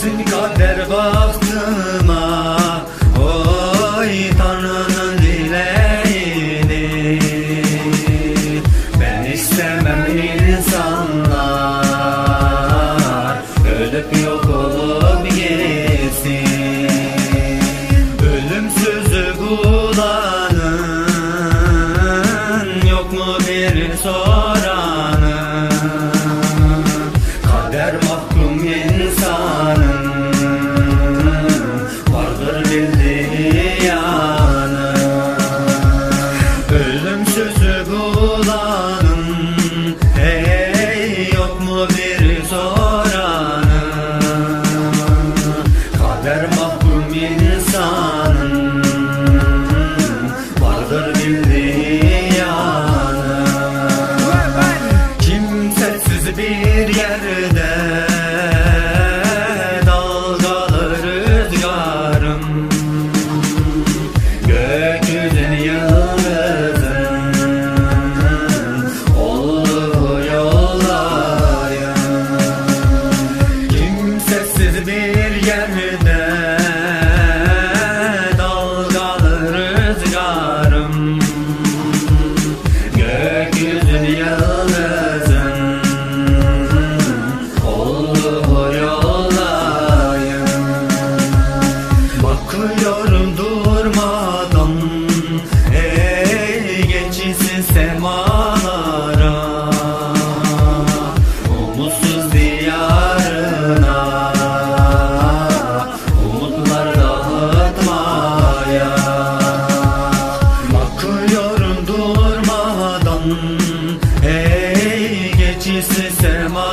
Düşsün kader baktıma semalara Umutsuz diyarına Umutlar dağıtmaya. Bakıyorum durmadan Ey geçisi sema.